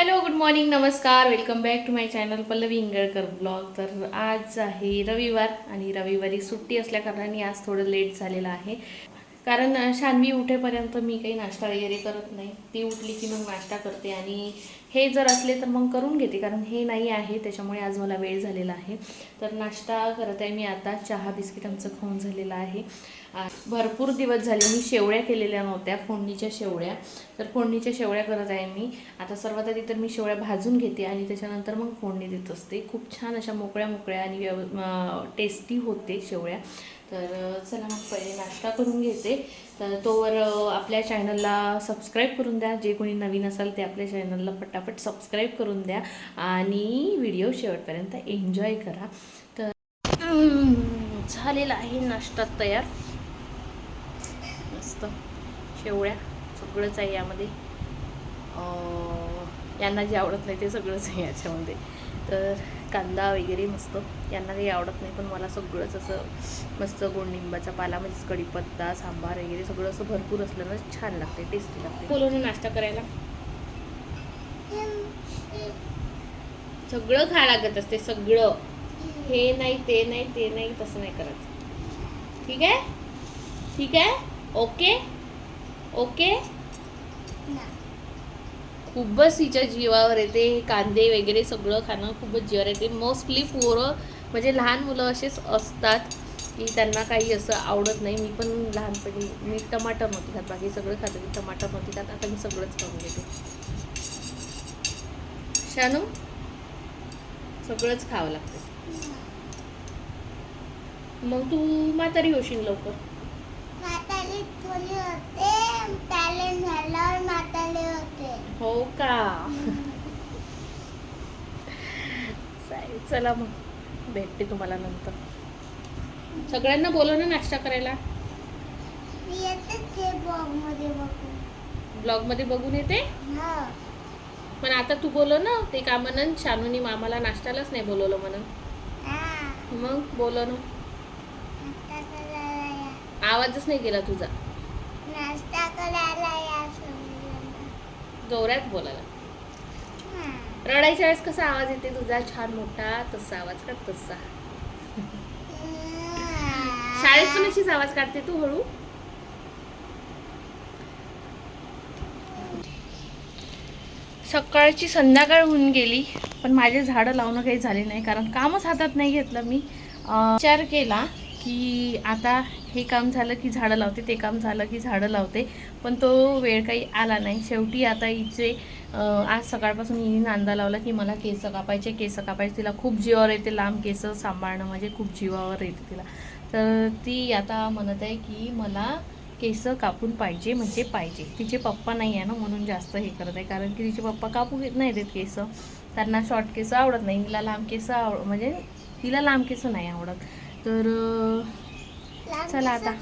Hello good morning नमस्कार. Welcome back to my channel Pallavi Ingalkar blog. तर आज आहे रविवार आणि रविवारी सुट्टी असल्या कारणाने आज थोडं लेट झालेलं आहे. कारण शानवी उठेपर्यंत मी काही नाश्ता वगैरे करत नाही. ती उठली की मग नाश्ता करते आणि हे जर असले तर मग करून घेते कारण हे नाही आहे त्याच्यामुळे आज मला वेळ झालेला आहे. तर नाश्ता करत आहे मी आता. चहा बिस्किट आमचं खाऊन झालेलं आहे. भरपूर दिवस झाले मी शेवळ्या केलेल्या नव्हत्या फोडणीच्या शेवळ्या. तर फोडणीच्या शेवळ्या करत आहे मी. आता सर्वात आधी तर मी शेवळ्या भाजून घेते आणि त्याच्यानंतर मग फोडणी देत असते. खूप छान अशा मोकळ्या मोकळ्या आणि व्यव टेस्टी होते शेवळ्या. तर चला मग पहिले नाश्ता करून घेते. तर तोवर आपल्या चॅनलला सबस्क्राईब करून द्या. जे कोणी नवीन असाल ते आपल्या चॅनलला पटापट सबस्क्राईब करून द्या. आणि व्हिडिओ शेवटपर्यंत एन्जॉय करा. तर झालेला आहे नाश्ता तयार. मस्त शेवळ्या सगळंच आहे यामध्ये. यांना जे आवडत नाही ते सगळंच आहे याच्यामध्ये. तर कांदा वगैरे मस्त. यांना काही आवडत नाही पण मला सगळंच असं मस्त गोडनिंबाचा पाला म्हणजेच कढीपत्ता सांबार वगैरे सगळं असं भरपूर असलं ना छान लागते टेस्टी लागते. बोलवून नाश्ता करायला? सगळं खा लागत असते सगळं. हे नाही ते नाही ते नाही तसं नाही करत. ठीक आहे? ठीक आहे? ओके? ओके? खूपच तिच्या जीवावर येते कांदे वगैरे सगळं खाणं खूपच जीवावर येते. मोस्टली पोरं म्हणजे लहान मुलं असेच असतात की त्यांना काही असं आवडत नाही. मी पण लहानपणी मी टमाटर नव्हती खात. बाकी सगळं खात मी टमाटर नव्हती खात. आता मी सगळंच खाऊन घेते. शानू? सगळंच खावं लागतं. मग तू म्हातारी होशील लवकर. थोडी होते टॅलेंट झाल्यावर म्हातारी होते. हो का? चालेल चला मग. भेटते तुम्हाला नंतर. सगळ्यांना बोलव ना नाश्ता करायला. मी येते ते बॉगमध्ये बघून येते? हो. पण आता तू बोलव ना ते का म्हणन शानूनी मामाला नाश्त्यालाच नाही बोलवलं म्हणून हा. मग बोलव ना. आवाजच नाही गेला तुझा. नाश्ता करायला या. जोरात बोलायला. रडायच्या वेळेस कसा आवाज येते? तुझा छान मोठा तसा आवाज काढ तसा. शाळेत पण अशीच आवाज काढते तू हळू? सकाळची संध्याकाळ होऊन गेली पण माझे झाडं लावणं काही झाले नाही कारण कामच हातात नाही घेतलं मी. विचार केला की आता हे काम झालं की झाडं लावते ते काम झालं की झाडं लावते. पण तो वेळ काही आला नाही. शेवटी आता हिचे आज सकाळपासून हिने नांदा लावला की मला केस कापायचे केस कापायचे तिला खूप जीवावर येते लांब केस सांभाळणं म्हणजे खूप जीवावर येते तिला. तर ती आता म्हणत आहे की मला केस कापून पाहिजे म्हणजे पाहिजे. तिचे पप्पा नाही आहे ना म्हणून जास्त हे करत आहे. कारण की तिचे पप्पा कापू घेत नाही देत केस. त्यांना शॉर्ट केस आवडत नाही. तिला लांब केस आवड म्हणजे तिला लांब केस नाही आवडत. तर चला आता.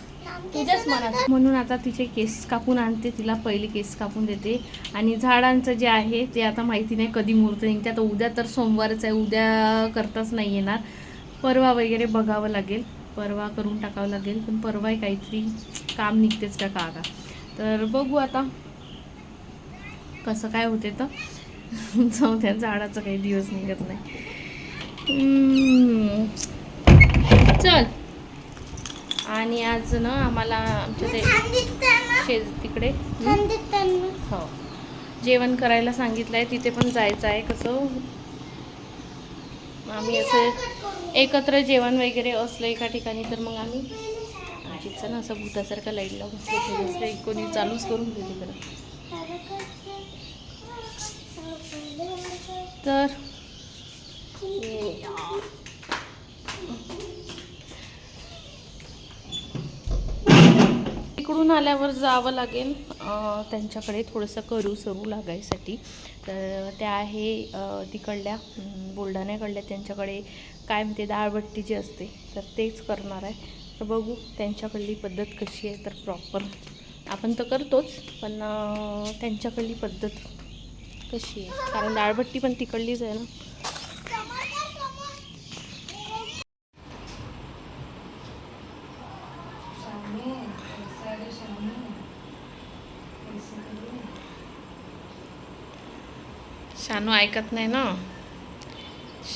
तुझ्याच मनात. म्हणून आता तिचे केस कापून आणते. तिला पहिले केस कापून देते. आणि झाडांचं जे आहे ते आता माहिती नाही कधी मुहूर्त निघते. आता उद्या तर सोमवारच आहे. उद्या करताच नाही येणार. परवा वगैरे बघावं लागेल. परवा करून टाकावं लागेल. पण परवा काहीतरी. काम निघतेच का काका? तर बघू आता. कसं काय होते तर. चौथ्या झाडाचं काही दिवस निघत नाही. चल. आणि आज ना आम्हाला आमच्या ते शेज तिकडे? हं? जेवण करायला सांगितलं आहे तिथे पण जायचं आहे कसं? आम्ही असं एकत्र जेवण वगैरे असलं एका ठिकाणी तर मग आम्ही आजीचं ना असं भूतासारखं लाइट लावून कोणी चालूच करून दिली तिकडं तर इकडून आल्यावर जावं लागेल. त्यांच्याकडे थोडंसं करू सरू लागायसाठी. तर त्या आहे तिकडल्या बुलढाण्याकडल्या त्यांच्याकडे काय म्हणते डाळबट्टी जी असते तर तेच करणार आहे. तर बघू त्यांच्याकडली पद्धत कशी आहे तर प्रॉपर आपण तर करतोच पण त्यांच्याकडली पद्धत कशी आहे? कारण डाळबट्टी पण तिकडलीच आहे ना. शानू ऐकत नाही ना.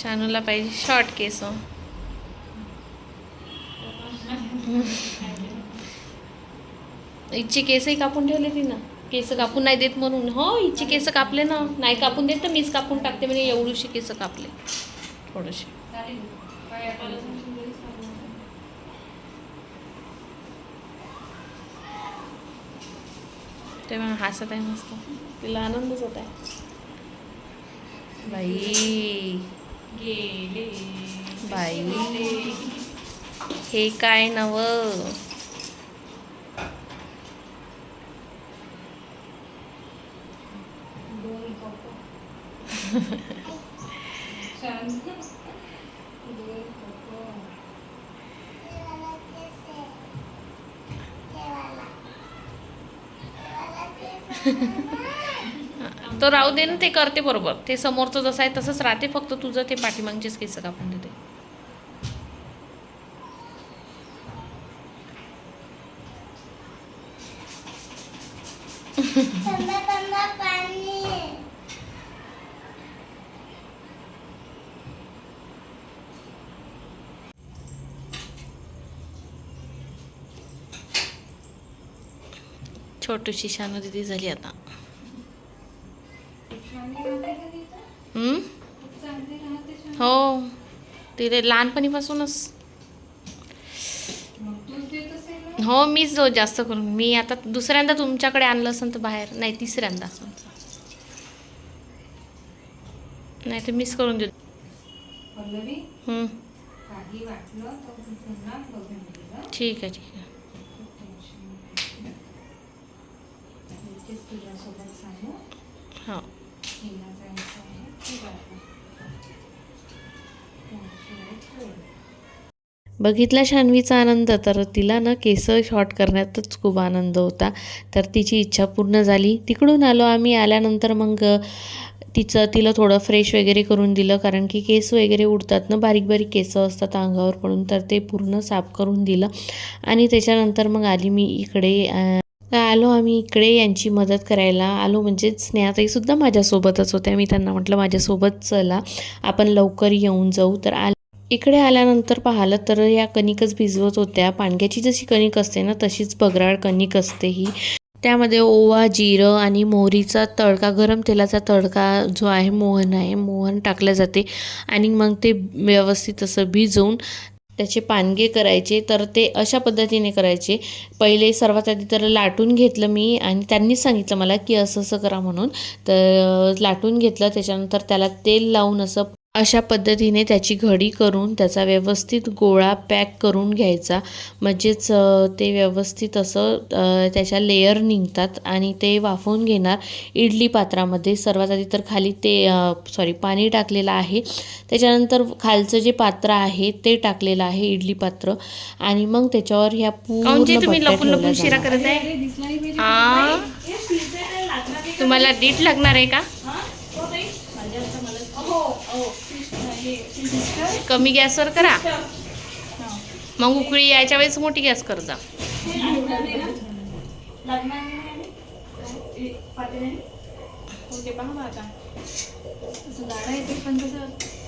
शानूला पाहिजे शॉर्ट केस हो. इच्छी केसही कापून ठेवले तिनं. केस कापून नाही देत म्हणून. हो इच्छी केस कापले ना. नाही कापून देत तर मीच कापून टाकते म्हणजे एवढीशी केस कापले. थोडेसे तेव्हा हसत आहे मस्त. तिला आनंदच होत आहे. बाई. बाई. हे काय नव? देवाला केस आहे. देवाला. देवाला केस आहे. तो राहू दे ना ते करते बरोबर ते समोरचं जसं आहे तसंच राहते फक्त तुझं ते पाठीमागचेच केस कापून देते छोटूशी शानू दिदी झाली आता? हो. तिथे लहानपणीपासूनच. हो मीच जो जास्त करून. मी आता दुसऱ्यांदा तुमच्याकडे आणलं असेल तर बाहेर. नाही तिसऱ्यांदा. समजा नाही तर मिस करून घे ठीक आहे ठीक आहे. हो. हिला जायचं आहे बघितला शान्वीचा आनंद तर तिला ना केस शॉर्ट करण्यातच खूप आनंद होता. तर तिची इच्छा पूर्ण झाली. तिकडून आलो आम्ही आल्यानंतर मग तिचं तिला थोडं फ्रेश वगैरे करून दिलं कारण की केस वगैरे उडतात ना बारीक बारीक केस असतात अंगावर पडून तर ते पूर्ण साफ करून दिलं. आणि त्याच्यानंतर मग आली मी इकडे आलो आम्ही इकडे यांची मदत करायला. आलो म्हणजेच स्नेहाताईसुद्धा माझ्यासोबतच होत्या. मी त्यांना म्हटलं माझ्यासोबत चला. आपण लवकर येऊन जाऊ. तर आल इकडे आल्यानंतर पाहिलं तर या कणिकच भिजवत होत्या. पाणक्याची जशी कणिक असते ना तशीच बगराळ कणिक असते ही. त्यामध्ये ओवा जिरं आणि मोहरीचा तडका गरम तेलाचा तडका जो आहे मोहन आहे मोहन टाकलं जाते. आणि मग ते व्यवस्थित असं भिजवून त्याचे पानगे करायचे तर ते अशा पद्धतीने करायचे. पहिले सर्वात आधी तर लाटून घेतलं मी आणि त्यांनीच सांगितलं मला की असं असं करा म्हणून. तर लाटून घेतलं त्याच्यानंतर त्याला तेल लावून असं अशा पद्धतीने त्याची घडी करून त्याचा व्यवस्थित गोळा पॅक करून घ्यायचा. म्हणजेच ते व्यवस्थित असं त्याच्या लेयर निघतात आणि ते वाफवून घेणार. इडली पात्रामध्ये सर्वात आधी तर खाली ते सॉरी पाणी टाकलेलं आहे. त्याच्यानंतर खालचं जे पात्र आहे ते टाकलेलं आहे इडली पात्र. आणि मग त्याच्यावर ह्या पूर्ण शिरा. करत आहे? तुम्हाला डीट लागणार आहे का? कमी गॅसवर करा. मग उकळी यायच्या वेळेस मोठी गॅस कर जा.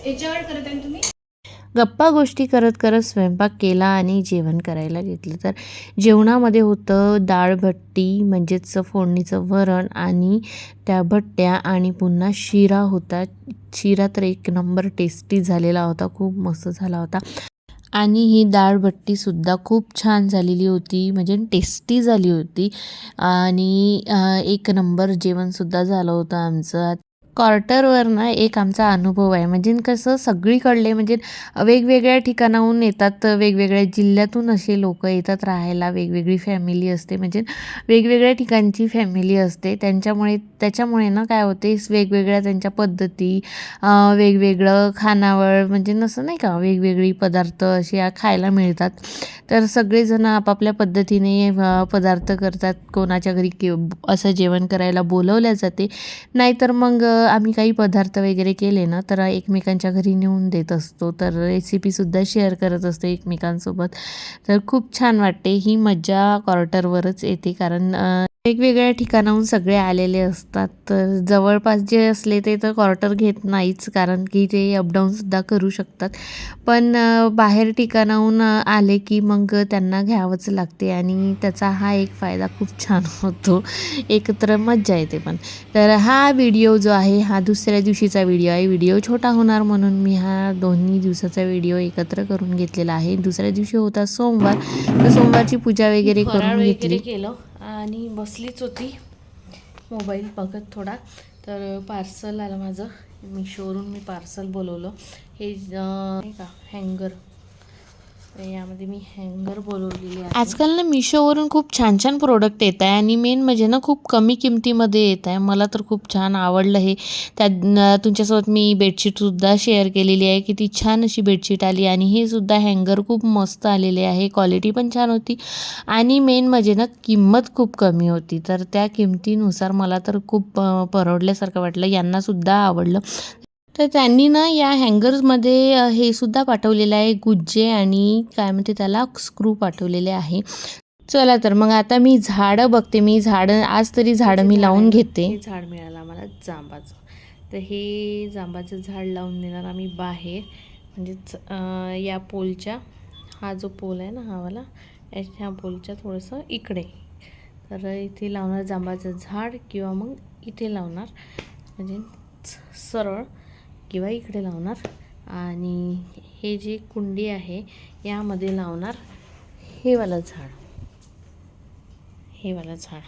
याच्यावर करत आहे तुम्ही? गप्पा गोष्टी करत करत स्वयंपाक केला आणि जेवण करायला घेतलं. तर जेवणामध्ये होतं डाळ भट्टी म्हणजेच फोडणीचं वरण आणि त्या भट्ट्या आणि पुन्हा शिरा होता. शिरा तर एक नंबर टेस्टी झालेला होता खूप मस्त झाला होता. आणि ही डाळ भट्टीसुद्धा खूप छान झालेली होती म्हणजे टेस्टी झाली होती. आणि एक नंबर जेवणसुद्धा झालं होतं आमचं. क्वार्टरवर ना एक आमचा अनुभव आहे. म्हणजे कसं सगळीकडले म्हणजे वेगवेगळ्या ठिकाणाहून येतात वेगवेगळ्या जिल्ह्यातून असे लोक येतात राहायला वेगवेगळी फॅमिली असते. म्हणजे वेगवेगळ्या ठिकाणची फॅमिली असते. त्यांच्यामुळे त्याच्यामुळे ना काय होते वेगवेगळ्या त्यांच्या पद्धती वेगवेगळं खानावळ म्हणजे नसं नाही का वेगवेगळी पदार्थ असे खायला मिळतात. तर सगळेजण आपापल्या पद्धतीने पदार्थ करतात. कोणाच्या घरी के असं जेवण करायला बोलवल्या जाते. नाहीतर मग आम्ही काही पदार्थ वगैरे केले ना तर एकमेकांच्या घरी नेऊन देत असतो. तर रेसिपीसुद्धा शेअर करत असतो एकमेकांसोबत. तर खूप छान वाटते. ही मज्जा क्वार्टरवरच येते. कारण वेगवेगळ्या ठिकाणाहून सगळे आलेले असतात. तर जवळपास जे असले ते तर क्वार्टर घेत नाहीच कारण की ते अपडाऊनसुद्धा करू शकतात. पण बाहेर ठिकाणाहून आले की मग त्यांना घ्यावंच लागते आणि त्याचा हा एक फायदा खूप छान होतो. एकत्र मज्जा येते पण. तर हा व्हिडिओ जो आहे हा दुसऱ्या दिवशीचा व्हिडिओ आहे. व्हिडिओ छोटा होणार म्हणून मी हा दोन्ही दिवसाचा व्हिडिओ एकत्र करून घेतलेला आहे. दुसऱ्या दिवशी होता सोमवार. तर सोमवारची पूजा वगैरे करून घेतली. केलं. आणि बसलीच होती. मोबाईल बघत थोडा. तर पार्सल आलं माझं. मिशोवरून मी पार्सल बोलवलं. हे नाही का हँगर यामध्ये मी हँगर बोलवलेली आहे. आजकाल ना मिशोवरून खूप छान छान प्रोडक्ट येत आहे आणि मेन म्हणजे ना खूप कमी किमतीमध्ये येत आहे. मला तर खूप छान आवडलं हे. त्या तुमच्यासोबत मी बेडशीटसुद्धा शेअर केलेली आहे. किती छान अशी बेडशीट आली आणि हे सुद्धा हँगर खूप मस्त आलेले आहे. क्वालिटी पण छान होती आणि मेन म्हणजे ना किंमत खूप कमी होती. तर त्या किमतीनुसार मला तर खूप परवडल्यासारखं वाटलं. यांनासुद्धा आवडलं. तर त्यांनी ना या हँगर्समध्ये हे सुद्धा पाठवलेलं आहे. गुज्जे आणि काय म्हणते त्याला? स्क्रू पाठवलेले आहे. चला तर मग आता मी झाडं बघते. मी झाडं आज तरी झाडं मी लावून घेते. झाड मिळालं आम्हाला जांबाचं. तर हे जांबाचं झाड लावून देणार आम्ही बाहेर. म्हणजेच या पोलच्या हा जो पोल आहे ना हा वाला ह्या पोलच्या थोडंसं इकडे. तर इथे लावणार जांबाचं झाड किंवा मग इथे लावणार. म्हणजे स- सरळ. किंवा इकडे लावणार. आणि हे जे कुंडी आहे यामध्ये लावणार हेवालं झाड. हेवालं झाड.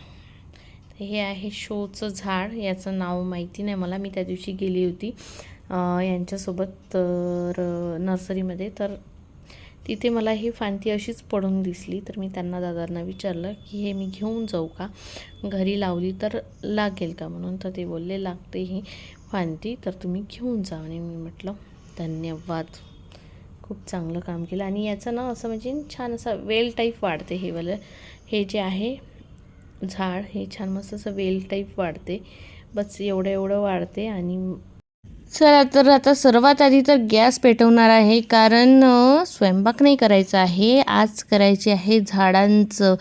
तर हे आहे शोचं झाड. याचं नाव माहिती नाही मला. मी त्या दिवशी गेली होती. यांच्यासोबत तर नर्सरीमध्ये. तर तिथे मला ही फांती अशीच पडून दिसली. तर मी त्यांना दादांना विचारलं की हे मी घेऊन जाऊ का? घरी लावली तर लागेल का? म्हणून तर ते बोलले लागते वांती फांती तर तुम्ही घेऊन जा आणि मी म्हटलं धन्यवाद. खूप चांगलं काम केलं. आणि याचं ना असं म्हणजे छान असा वेल टाईप वाढते हे वालं. हे जे आहे झाड हे छान मस्त असं वेल टाईप वाढते. बस एवढं एवढं वाढते आणि चला तर आता सर्वात आधी तर गॅस पेटवणार आहे कारण स्वयंपाक नाही करायचा आहे. आज करायचे आहे झाडांचं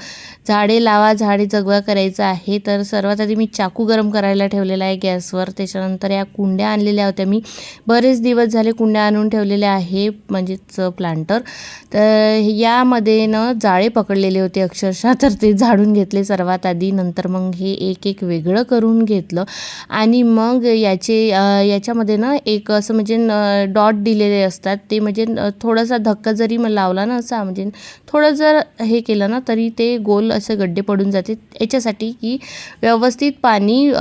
झाडे लावा झाडे जगवा करायचं आहे. तर सर्वात आधी मी चाकू गरम करायला ठेवलेला आहे गॅसवर. त्याच्यानंतर या कुंड्या आणलेल्या होत्या मी. बरेच दिवस झाले कुंड्या आणून ठेवलेल्या आहे म्हणजेच प्लांटर. तर यामध्ये न जाळे पकडलेले होते अक्षरशः तर ते झाडून घेतले सर्वात आधी. नंतर मग हे एक एक वेगळं करून घेतलं. आणि मग याचे याच्यामध्ये असते ना एक असं म्हणजे डॉट दिलेले असतात. ते म्हणजे थोडासा धक्का जरी मग लावला ना असा म्हणजे थोडं जर हे केलं ना तरी ते गोल असे गड्डे पडून जाते. याच्यासाठी की व्यवस्थित पाणी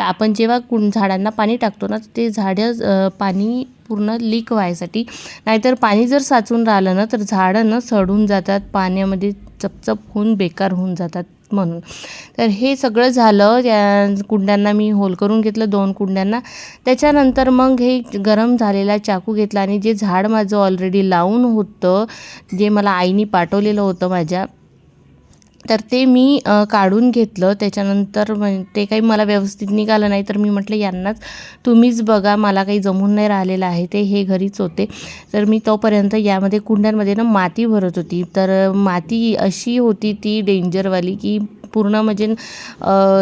आपण जेव्हा कुण झाडांना पाणी टाकतो ना ते झाडं पाणी पूर्ण लीक व्हायसाठी नाहीतर पाणी जर साचून राहिलं ना तर झाडं ना सडून जातात. पाण्यामध्ये चपचप होऊन बेकार होऊन जातात. म्हणून. तर हे सगळं झालं त्या कुंड्यांना मी होल करून घेतलं दोन कुंड्यांना. त्याच्यानंतर मग हे गरम झालेला चाकू घेतला आणि जे झाड माझं ऑलरेडी लावून होतं जे मला आईने पाठवलेलं होतं माझ्या तर ते मी काढून घेतलं. त्याच्यानंतर म्हण ते काही मला व्यवस्थित निघालं नाही. तर मी म्हटलं यांनाच तुम्हीच बघा मला काही जमून नाही राहिलेलं आहे ते हे घरीच होते. तर मी तोपर्यंत यामध्ये कुंड्यांमध्ये ना माती भरत होती. तर माती अशी होती ती डेंजरवाली की पूर्ण म्हणजे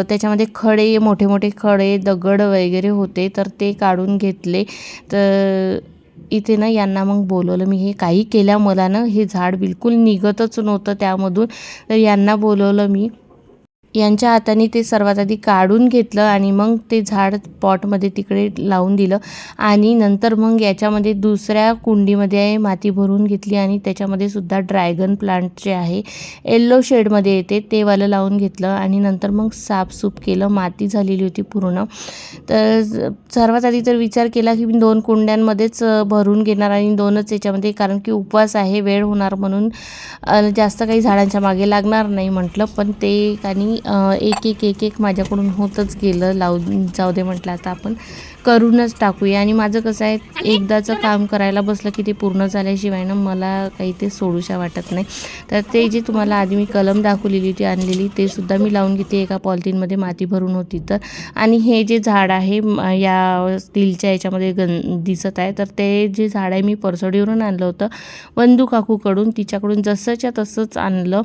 त्याच्यामध्ये खडे मोठे मोठे खडे दगड वगैरे होते. तर ते काढून घेतले. तर इथे ना यांना मग बोलवलं. मी हे काही केल्या मला ना हे झाड बिलकुल निघतच नव्हतं त्यामधून. तर यांना बोलवलं मी. यांच्या हाताने ते सर्वात आधी काढून घेतलं आणि मग ते झाड पॉटमध्ये तिकडे लावून दिलं. आणि नंतर मग याच्यामध्ये दुसऱ्या कुंडीमध्ये माती भरून घेतली आणि त्याच्यामध्ये सुद्धा ड्रॅगन प्लांट जे आहे येल्लो शेडमध्ये येते ते वालं लावून घेतलं आणि नंतर मग साफसूफ केलं. माती झालेली होती पूर्ण. तर सर्वात आधी तर विचार केला की मी दोन कुंड्यांमध्येच भरून घेणार आणि दोनच याच्यामध्ये कारण की उपवास आहे वेळ होणार म्हणून जास्त काही झाडांच्या मागे लागणार नाही म्हटलं. पण ते आणि एक एक एक एक माझ्याकडून होतच गेलं. लावून जाऊ दे म्हटलं आता आपण. करूनच टाकूया. आणि माझं कसं आहे एकदाचं काम करायला बसलं की ते पूर्ण झाल्याशिवाय ना मला काही ते सोडूशा वाटत नाही. तर ते जे तुम्हाला आधी मी कलम दाखवलेली होती आणलेली ते सुद्धा मी लावून घेते. एका पॉलिथिनमध्ये माती भरून होती तर. आणि हे जे झाड आहे या स्टीलच्या याच्यामध्ये गन दिसत आहे. तर ते जे झाड आहे मी परसडीवरून आणलं होतं. वंदू काकूकडून तिच्याकडून जसंच्या तसंच आणलं.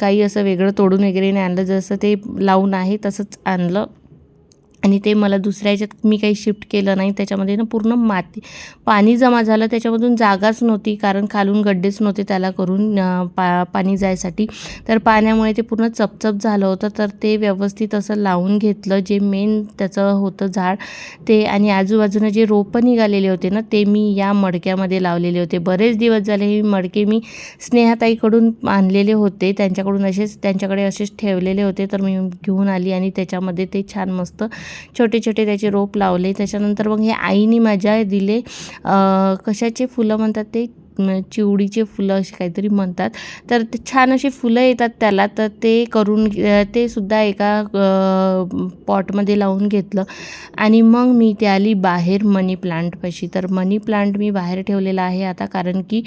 काही असं वेगळं तोडून वगैरे नाही आणलं. जसं ते लावून आहे तसंच आणलं. आणि ते मला दुसऱ्या ह्याच्यात मी काही शिफ्ट केलं नाही. त्याच्यामध्ये ना पूर्ण माती पाणी जमा झालं. त्याच्यामधून जागाच नव्हती. कारण खालून गड्डेच नव्हते त्याला करून पा पाणी जायसाठी. तर पाण्यामुळे ते पूर्ण चपचप झालं होतं. तर ते व्यवस्थित असं लावून घेतलं. जे मेन त्याचं होतं झाड ते आणि आजूबाजूनं जे रोपं निघालेले होते ना ते मी या मडक्यामध्ये लावलेले होते. बरेच दिवस झाले हे मडके मी स्नेहाताईकडून आणलेले होते. त्यांच्याकडून असेच त्यांच्याकडे असेच ठेवलेले होते. तर मी घेऊन आली आणि त्याच्यामध्ये ते छान मस्त छोटे छोटे त्याचे रोप लावले. त्याच्यानंतर मग हे आईने माझ्या दिले कशाचे फुलं म्हणतात ते? चिवडीचे फुलं असे काहीतरी म्हणतात. तर ते छान अशी फुलं येतात त्याला तर ते करून ते सुद्धा एका पॉटमध्ये लावून घेतलं. आणि मग मी ते आली बाहेर मनी प्लांटपाशी. तर मनी प्लांट मी बाहेर ठेवलेला आहे आता कारण की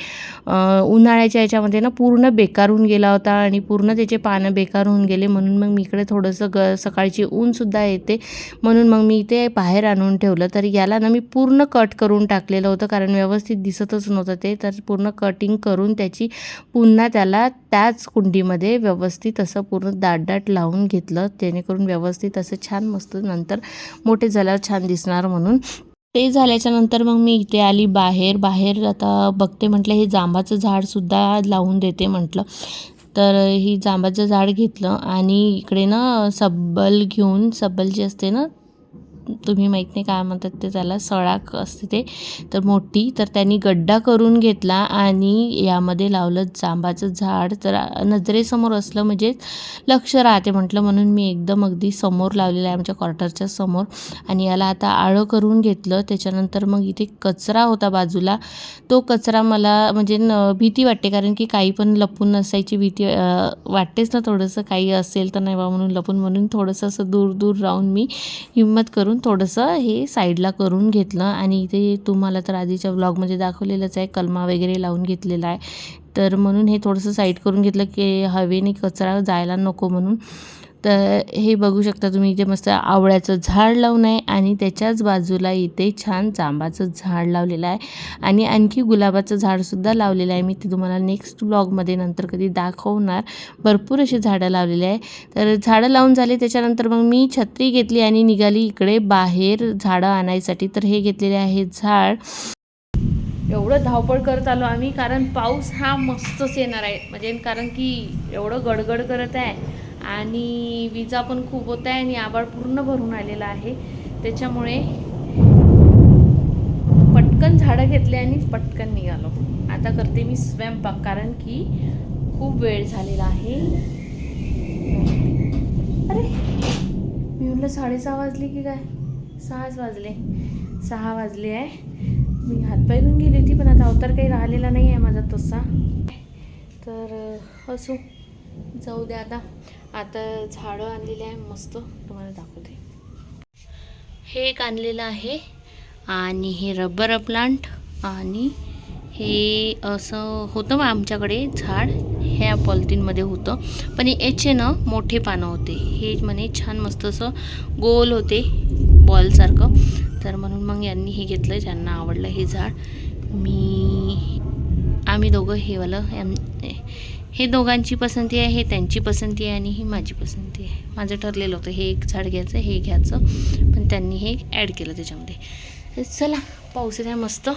उन्हाळ्याच्या याच्यामध्ये ना पूर्ण बेकार होऊन गेला होता आणि पूर्ण त्याचे पानं बेकार होऊन गेले. म्हणून मग मी इकडे थोडंसं ग सकाळची ऊनसुद्धा येते. म्हणून मग मी ते बाहेर आणून ठेवलं. तर याला ना मी पूर्ण कट करून टाकलेलं होतं कारण व्यवस्थित दिसतच नव्हतं ते. तर पूर्ण कटिंग करून त्याची पुन्हा त्याला त्याच कुंडीमध्ये व्यवस्थित असं पूर्ण दाट दाट लावून घेतलं. जेणेकरून व्यवस्थित असं छान मस्त नंतर मोठे झाल्यावर छान दिसणार म्हणून. ते झाल्याच्यानंतर मग मी इथे आली बाहेर. बाहेर आता बघते म्हटलं हे जांबाचं झाडसुद्धा लावून देते म्हटलं. तर ही जांबाचं झाड घेतलं आणि इकडे ना सब्बल घेऊन सब्बल जी असते ना तुम्ही माहीत नाही काय म्हणतात ते त्याला सळाक असते ते तर मोठी तर त्यांनी गड्डा करून घेतला आणि यामध्ये लावलं जांबाचं झाड. तर नजरेसमोर असलं म्हणजे लक्ष राहते म्हटलं म्हणून मी एकदम अगदी समोर लावलेलं आहे आमच्या क्वार्टरच्या समोर. आणि याला आता आळं करून घेतलं. त्याच्यानंतर मग इथे कचरा होता बाजूला. तो कचरा मला म्हणजे न भीती वाटते कारण की काही पण लपून नसायची भीती वाटतेच ना थोडंसं. काही असेल तर नाही बा म्हणून लपून म्हणून थोडंसं असं दूर दूर राहून मी हिंमत करून थोडंसं हे साईडला करून घेतलं आणि इथे तुम्हाला तर आधीच्या व्लॉगमध्ये दाखवलेलंच आहे कलमा वगैरे लावून घेतलेला आहे. तर म्हणून हे थोडंसं साईड करून घेतलं की हवेने कचरा जायला नको म्हणून. तर हे बघू शकता तुम्ही इथे मस्त आवळ्याचं झाड लावून आहे आणि त्याच्याच बाजूला इथे छान जांबाचं झाड लावलेलं आहे. आणि आणखी गुलाबाचं झाडसुद्धा लावलेलं आहे. मी ते तुम्हाला नेक्स्ट ब्लॉगमध्ये नंतर कधी दाखवणार. भरपूर असे झाडं लावलेले आहे. तर झाडं लावून झाले त्याच्यानंतर मग मी छत्री घेतली आणि निघाली इकडे बाहेर झाडं आणायसाठी. तर हे घेतलेले आहे झाड. एवढं धावपळ करत आलो आम्ही कारण पाऊस हा मस्तच येणार आहे. म्हणजे कारण की एवढं गडगड करत आहे. आणि विजा पण खूप होत आहे आणि आबाळ पूर्ण भरून आलेला आहे. त्याच्यामुळे पटकन झाडं घेतले आणि पटकन निघालो. आता करते मी स्वयंपाक कारण की खूप वेळ झालेला आहे. अरे मी म्हटलं साडेसहा वाजले की काय? सहाच वाजले. सहा वाजले आहे. मी हातपाय घेऊन गेली होती पण आता अवतार काही राहिलेला नाही आहे माझा तसा. तर असो. जाऊ द्या आता. आता झाडं आणलेली आहे मस्त. तुम्हाला दाखवते. हे एक आणलेलं आहे. आणि हे रबर प्लांट आणि हे असं होतं मग आमच्याकडे झाड. ह्या पॉलिथिनमध्ये होतं. पण याचे ना मोठे पानं होते. हे म्हणे छान मस्त असं गोल होते बॉलसारखं तर म्हणून मग यांनी हे घेतलं ज्यांना आवडलं हे झाड. मी आम्ही दोघं हे वालं हे दोघांची पसंती आहे हे त्यांची पसंती आहे आणि ही माझी पसंती आहे. माझं ठरलेलं होतं हे एक झाड घ्यायचं हे घ्यायचं पण त्यांनी हे ॲड केलं त्याच्यामध्ये. चला पाऊस येत आहे मस्त.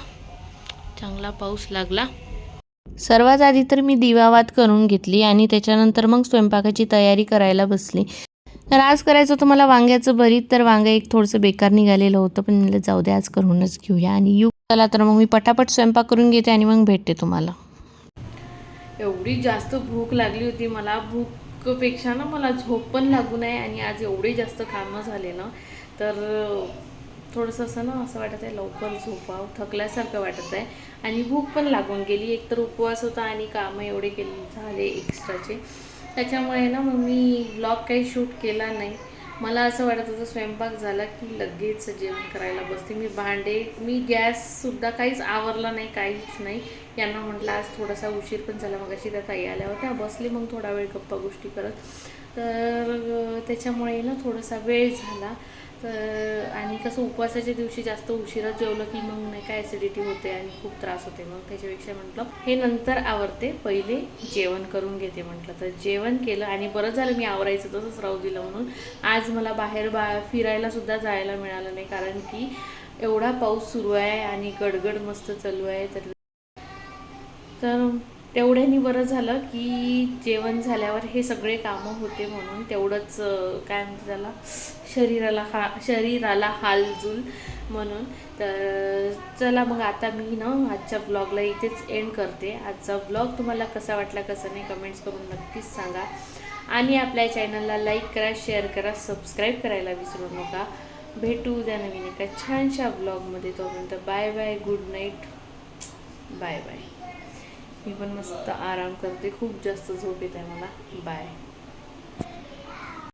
चांगला पाऊस लागला. सर्वात आधी तर मी दिवावात करून घेतली आणि त्याच्यानंतर मग स्वयंपाकाची तयारी करायला बसली. तर आज करायचं होतं मला वांग्याचं भरीत तर वांगं एक थोडंसं बेकार निघालेलं होतं पण म्हणलं जाऊ दे आज करूनच घेऊया. आणि यू चला तर मग मी पटापट स्वयंपाक करून घेते आणि मग भेटते तुम्हाला. एवढी जास्त भूक लागली होती मला. भूकपेक्षा ना मला झोप पण लागू नये आणि आज एवढे जास्त कामं झाले ना तर थोडंसं असं ना असं वाटत आहे लवकर झोपाव थकल्यासारखं वाटत आहे. आणि भूक पण लागून गेली. एक तर उपवास होता आणि कामं एवढे केले झाले एक्स्ट्राचे त्याच्यामुळे ना मग मी ब्लॉग काही शूट केला नाही. मला असं वाटत होतं स्वयंपाक झाला की लगेच जेवण करायला बसते. मी भांडे मी गॅससुद्धा काहीच आवरला नाही काहीच नाही. यांना म्हटलं आज थोडासा उशीर पण झाला. मग अशी त्या ताई आल्या होत्या. बसले मग थोडा वेळ गप्पा गोष्टी करत. तर त्याच्यामुळे ना थोडासा वेळ झाला. तर आणि कसं उपवासाच्या दिवशी जास्त उशिरा जेवलं की मग नाही काय ॲसिडिटी होते आणि खूप त्रास होते. मग त्याच्यापेक्षा म्हटलं हे नंतर आवरते पहिले जेवण करून घेते म्हटलं. तर जेवण केलं आणि बरं झालं मी आवरायचं तसंच राहू दिलं म्हणून. आज मला बाहेर बा फिरायला सुद्धा जायला मिळालं नाही कारण की एवढा पाऊस सुरू आहे आणि गडगड मस्त चालू आहे. तर तर तेवढ्यानी बरं झालं की जेवण झाल्यावर हे सगळे कामं होते म्हणून तेवढंच काय म्हणते त्याला शरीराला हा शरीराला हालजूल म्हणून. तर चला मग आता मी ना आजच्या ब्लॉगला इथेच एंड करते. आजचा ब्लॉग तुम्हाला कसा वाटला कसं नाही कमेंट्स करून नक्कीच सांगा. आणि आपल्या चॅनलला लाईक करा शेअर करा सबस्क्राईब करायला विसरू नका. भेटू उद्या नवीन एका छानशा ब्लॉगमध्ये तोपर्यंत. Bye bye good night bye bye मी पण मस्त आराम करते. खूप जास्त झोप येत आहे मला. बाय